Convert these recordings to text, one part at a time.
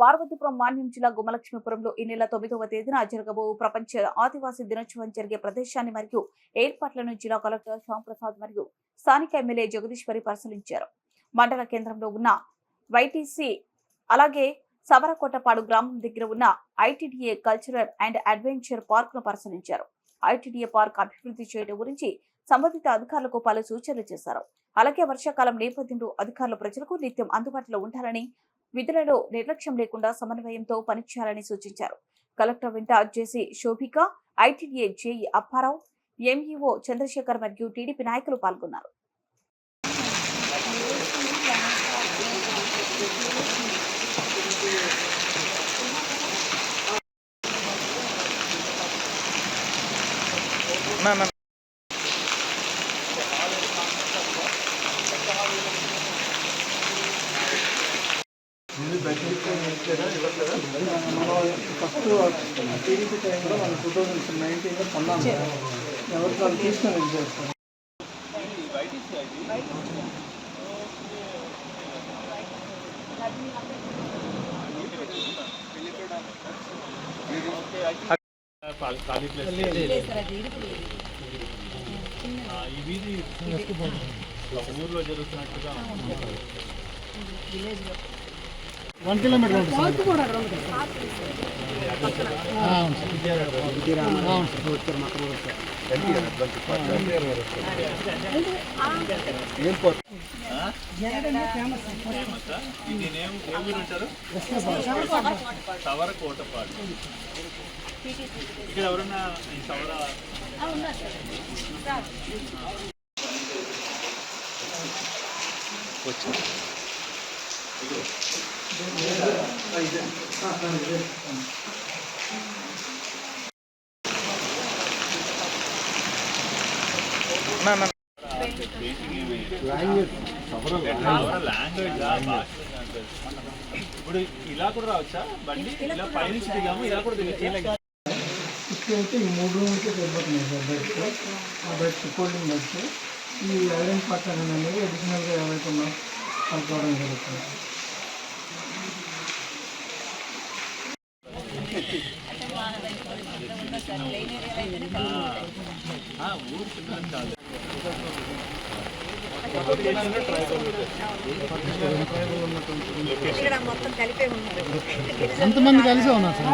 పార్వతీపురం మాన్యం జిల్లా గుమలక్ష్మీపురంలో ఈ నెల తొమ్మిదవ తేదీన జరగబో ప్రపంచ ఆదివాసీ దినోత్సవం జరిగే ప్రదేశాన్ని మరియు ఏర్పాట్లను జిల్లా కలెక్టర్ శ్యాంప్రసాద్ మరియు స్థానిక ఎమ్మెల్యే జగదీశ్వరి పరిశీలించారు. మండల కేంద్రంలో ఉన్న వైటీసీ అలాగే సవరకోటపాడు గ్రామం దగ్గర ఉన్న ఐటీడీఏ కల్చరల్ అండ్ అడ్వెంచర్ పార్క్ను పరిశీలించారు. ఐటీడీఏ పార్క్ అభివృద్ధి చేయడం గురించి సంబంధిత అధికారులకు పలు సూచనలు చేశారు. అలాగే వర్షాకాలం నేపథ్యంలో అధికారులు ప్రజలకు నిత్యం అందుబాటులో ఉండాలని విధులలో నిర్లక్ష్యం లేకుండా సమన్వయంతో పనిచేయాలని సూచించారు. కలెక్టర్ వెంట JC Shobhika ITDA JE Apparao MEO Chandrasekhar మరియు టీడీపీ నాయకులు పాల్గొన్నారు. నా ఫస్ట్ టీడీపీ టైంలో మనం టూ థౌజండ్ నైన్టీన్లో కొన్నాం ఎవరికి వాళ్ళు తీసుకొని ఒక ఊర్లో జరుగుతున్నట్టుగా వన్ కిలోమీటర్ సవర కోటపాడు ఇక్కడ ఎవరన్నా ఈ సవర లాంగ్వేజ్ ఇప్పుడు ఇలా కూడా రావచ్చా బండి ఇలా పైనుంచి దిగాము ఇలా కూడా దిగచ్చు ఇప్పుడు అయితే ఈ మూడు రూమ్లకే సరిపోతున్నాయి సార్ బెడ్స్ ఆ బెడ్స్ కూలింగ్ బెడ్స్ ఈ ఐరన్ పక్కన అనేది అడిషనల్గా ఎవరైతే ఉన్నా కలుపుకోవడం జరుగుతుంది ఊరు చిన్నది కాదు ఎంతమంది కలిసి ఉన్నారు సార్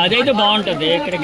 అదైతే బాగుంటుంది ఇక్కడ